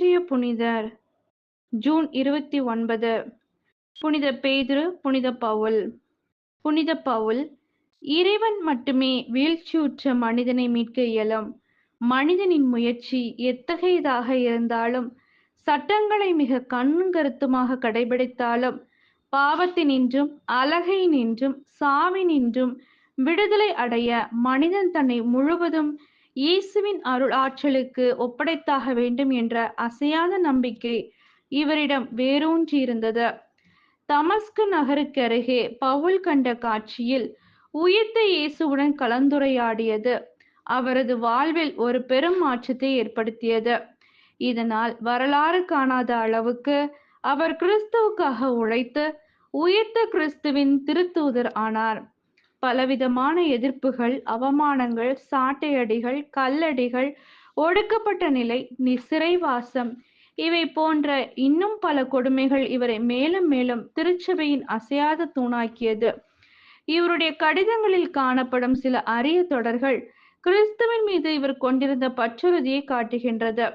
இன்றைய புனிதர். ஜூன் இருபத்தி ஒன்பது. புனித பேதுரு புனித பவுல். புனித பவுல் இறைவன் மட்டுமே வீழ்ச்சியுற்ற மனிதனை மீட்க இயலும். மனிதனின் முயற்சி எத்தகையதாக இருந்தாலும் சட்டங்களை மிக கண்ணும் கருத்துமாக கடைபிடித்தாலும் பாவத்தினின்றும் சாவி நின்றும் விடுதலை அடைய மனிதன் தன்னை முழுவதும் இயேசுவின் அருள் ஆற்றலுக்கு ஒப்படைத்தாக வேண்டும் என்ற அசையாத நம்பிக்கை இவரிடம் வேரூன்றியிருந்தது. தமஸ்கு நகருக்கு அருகே பவுல் கண்ட காட்சியில் உயிர்த்த இயேசுவுடன் கலந்துரையாடியது. அவரது வாழ்வில் ஒரு பெரும் மாற்றத்தை ஏற்படுத்தியது. இதனால் வரலாறு காணாத அளவுக்கு அவர் கிறிஸ்துவுக்காக உழைத்து உயிர்த்த கிறிஸ்துவின் திருத்தூதர் ஆனார். பலவிதமான எதிர்ப்புகள் அவமானங்கள் சாட்டையடிகள் கல்லடிகள் ஒடுக்கப்பட்ட நிலை சிறைவாசம் இவை போன்ற இன்னும் பல கொடுமைகள் இவரை மேலும் மேலும் திருச்சபையின் அசையாத தூணாக்கியது. இவருடைய கடிதங்களில் காணப்படும் சில அரிய தொடர்கள் கிறிஸ்துவின் மீது இவர் கொண்டிருந்த பற்றுறுதியை காட்டுகின்றது.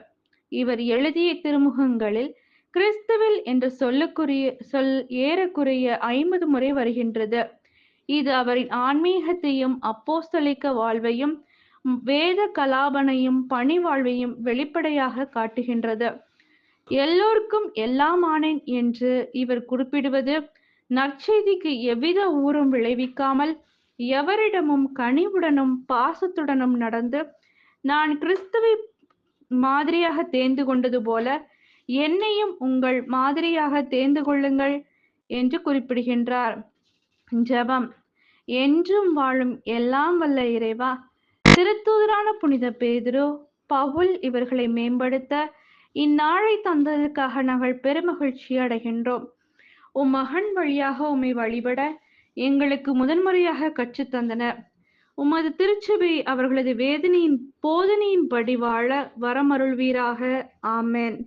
இவர் எழுதிய திருமுகங்களில் கிறிஸ்துவில் என்ற சொல்லுக்குரிய சொல் ஏறக்குறைய ஐம்பது முறை வருகின்றது. இது அவரின் ஆன்மீகத்தையும் அப்போஸ்தலிக்க வாழ்வையும் வேத கலாபனையும் பணி வாழ்வையும் வெளிப்படையாக காட்டுகின்றது. எல்லோருக்கும் எல்லாம் ஆனேன் என்று இவர் குறிப்பிடுவது நற்செய்திக்கு எவ்வித ஊறும் விளைவிக்காமல் எவரிடமும் கனிவுடனும் பாசத்துடனும் நடந்து நான் கிறிஸ்துவை மாதிரியாக தேர்ந்து கொண்டது போல என்னையும் உங்கள் மாதிரியாக தேர்ந்து கொள்ளுங்கள் என்று குறிப்பிடுகின்றார். ஜபம். என்றும் வாழும் எல்லாம் வல்ல இறைவா திருத்தூதரான புனித பேதுரு பவுல் இவர்களை மேம்படுத்த இந்நாளை தந்ததற்காக நாங்கள் பெருமகிழ்ச்சி அடைகின்றோம். உம் மகன் வழியாக உம்மை வழிபட எங்களுக்கு முதன்முறையாக கற்று தந்தனர். உமது திருச்சபை அவர்களது வேதனையின் போதனையின்படி வாழ வரமருள்வீராக. ஆமேன்.